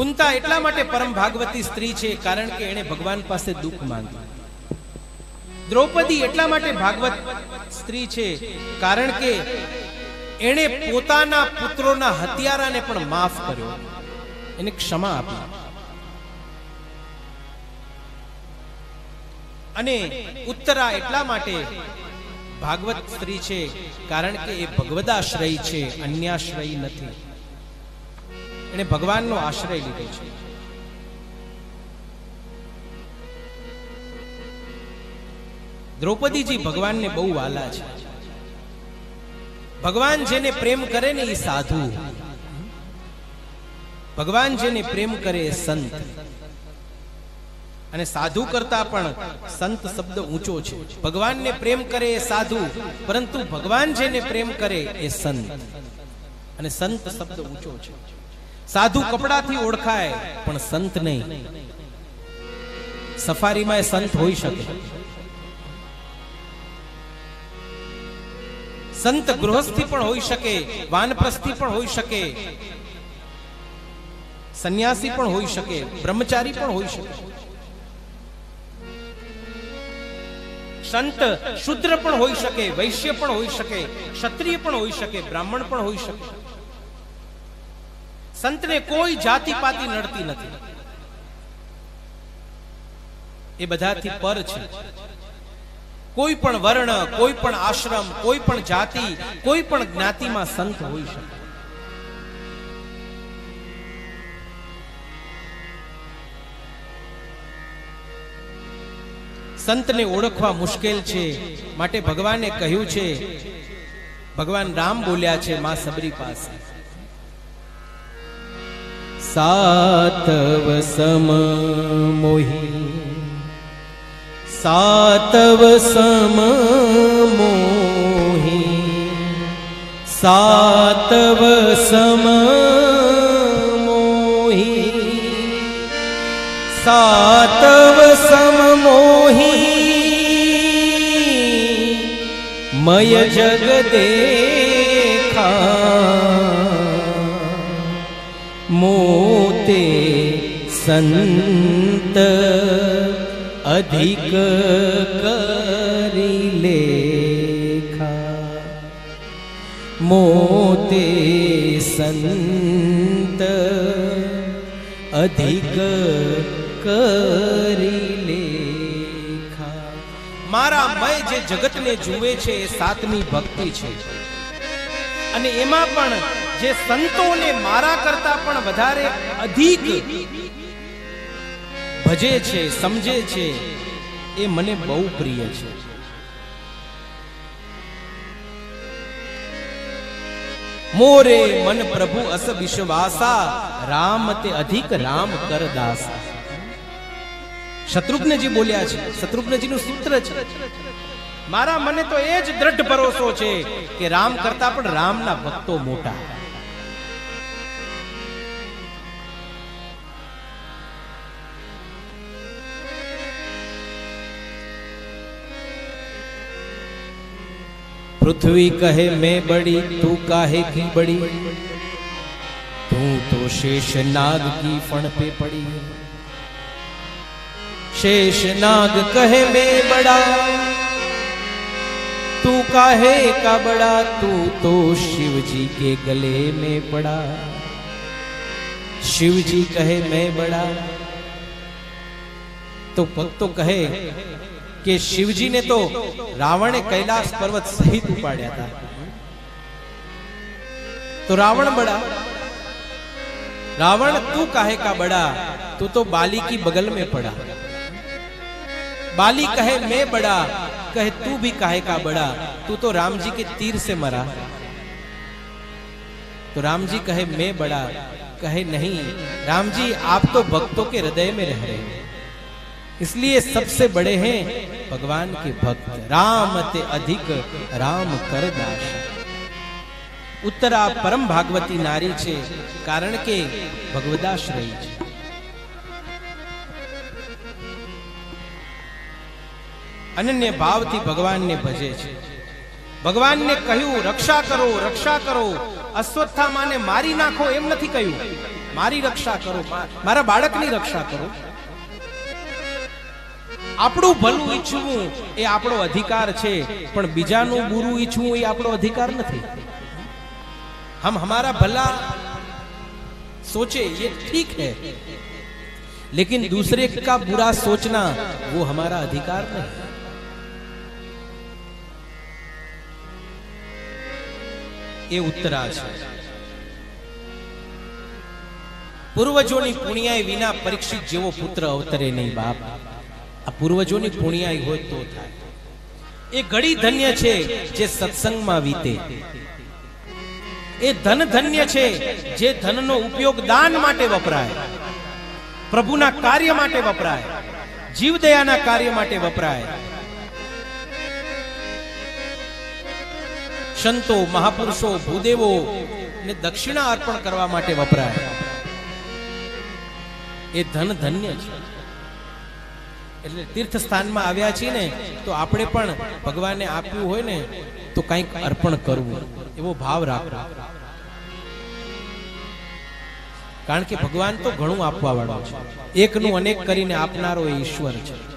કુંતા એટલા માટે પરમ ભાગવતી સ્ત્રી છે, કારણ કે એણે ભગવાન પાસે દુઃખ માંગ્યું. દ્રૌપદી એટલા માટે ભાગવત સ્ત્રી છે, કારણ કે એણે પોતાના પુત્રોના હત્યારાને પણ માફ કર્યો. એને ક્ષમા આપી. અને ઉત્તરા એટલા માટે ભાગવત સ્ત્રી છે, કારણ કે એ ભગવદાશ્રય છે, અન્યાશ્રય નથી. એને ભગવાનનો આશ્રય લીધો છે. દ્રૌપદીજી ભગવાનને બહુ વાલા છે. ભગવાન જેને પ્રેમ કરે ને એ સાધુ. ભગવાન જેને પ્રેમ કરે એ સંત. અને સાધુ કરતા પણ સંત શબ્દ ઊંચો છે. ભગવાનને પ્રેમ કરે એ સાધુ, પરંતુ ભગવાન જેને પ્રેમ કરે એ સંત. અને સંત શબ્દ ઊંચો છે. સાધુ કપડાથી ઓળખાય, પણ સંત નહીં. સફારીમાં એ સંત હોઈ શકે. સંત ગૃહસ્થી પણ હોઈ શકે, વાનપ્રસ્થી પણ હોઈ શકે. સંન્યાસી પણ હોઈ શકે, બ્રહ્મચારી પણ હોઈ શકે. સંત શુદ્ર પણ હોઈ શકે, વૈશ્ય પણ હોઈ શકે, ક્ષત્રિય પણ હોઈ શકે, બ્રાહ્મણ પણ હોઈ શકે. સંતને કોઈ જાતિ પાતિ નડતી નથી. એ બધાથી પર છે. કોઈ પણ વર્ણ, કોઈ પણ આશ્રમ, કોઈ પણ જાતિ, કોઈ પણ જ્ઞાતિમાં સંત હોઈ શકે. સંતને ઓળખવા મુશ્કેલ છે, માટે ભગવાને કહ્યું છે, ભગવાન રામ બોલ્યા છે, માં સબરી પાસે. સાતવ સમ મોહી સાતવ સમ મોહી સાતવ સમ મોહી સાતવ સમ મોહી મય જગ દેખા મોતે સંત અધિક કરી લેખા. મોતે સંત અધિક કરી લેખા. મારા મય જે જગતને જુએ છે એ સાતમી ભક્તિ છે. અને એમાં પણ જે સંતોને મારા કરતા પણ વધારે અધિક ભજે છે, સમજે છે, એ મને બહુ પ્રિય છે. મોરે મન પ્રભુ અસ વિશ્વાસા, રામ તે અધિક રામ કર દાસ. શત્રુઘ્નજી બોલ્યા છે શત્રુઘ્નજી નું સૂત્ર છે. મારા મને તો એ જ દ્રઢ ભરોસો છે કે રામ કરતા પણ રામના ભક્તો મોટા. पृथ्वी कहे, मैं बड़ी, तू काहे की बड़ी? तू तो शेष नाग की फण पे पड़ी। शेष नाग कहे, मैं बड़ा, तू काहे का बड़ा? तू तो शिव जी के गले में पड़ा। शिव जी कहे, मैं बड़ा। तो भक्त तो कहे કે શિવજીને તો રાવણે કૈલાસ પર્વત સહિત ઉપાડ્યા હતા તો રાવણ બડા रावण तू काहे का बड़ा तू तो बाली की बगल में पड़ा बाली कहे मैं बड़ा कहे तू भी काहे का बड़ा तू तो राम जी के तीर से मरा तो राम जी कहे मैं बड़ा कहे नहीं राम जी आप तो भक्तों के हृदय में रह रहे हैं इसलिए सबसे बड़े हैं भगवान के भक्त राम ते अधिक राम कर दास ઉત્તરા પરમ ભાગવતી નારી છે કારણ કે ભગવદાશ્રય છે અનન્ય ભાવથી ભગવાનને ભજે છે ભગવાનને કહ્યું રક્ષા કરો રક્ષા કરો અશ્વત્થામાને મારી નાખો એમ નથી કહ્યું મારી રક્ષા કરો મા- મારા બાળકની રક્ષા કરો આપણું ભલું ઈચ્છવું એ આપણો અધિકાર છે પણ બીજાનું બુરું ઈચ્છવું એ આપણો અધિકાર નથી हम हमारा भला सोचे ये ठीक है लेकिन दूसरे का बुरा सोचना वो हमारा अधिकार नहीं એ ઉત્તરા છે પૂર્વજોની પુણ્યાઈ વિના પરીક્ષિત જેવો પુત્ર અવતરે નહીં બાપ પૂર્વજોની પુણ્યાઈ હોય તો થાય. એ ઘડી ધન્ય છે જે સત્સંગમાં વીતે. એ ધન ધન્ય છે જે ધનનો ઉપયોગ દાન માટે વપરાય. પ્રભુના કાર્ય માટે વપરાય. જીવદયાના કાર્ય માટે વપરાય. સંતો, મહાપુરુષો, ભૂદેવો ને દક્ષિણા અર્પણ કરવા માટે વપરાય. એ ધન ધન્ય છે. એટલે તીર્થ સ્થાનમાં આવ્યા છીએ ને, તો આપણે પણ ભગવાને આપ્યું હોય ને, તો કંઈક અર્પણ કરવું. એવો ભાવ રાખવો. કારણ કે ભગવાન તો ઘણું આપવા વાળો છે. એકનું અનેક કરીને આપનારો એ ઈશ્વર છે.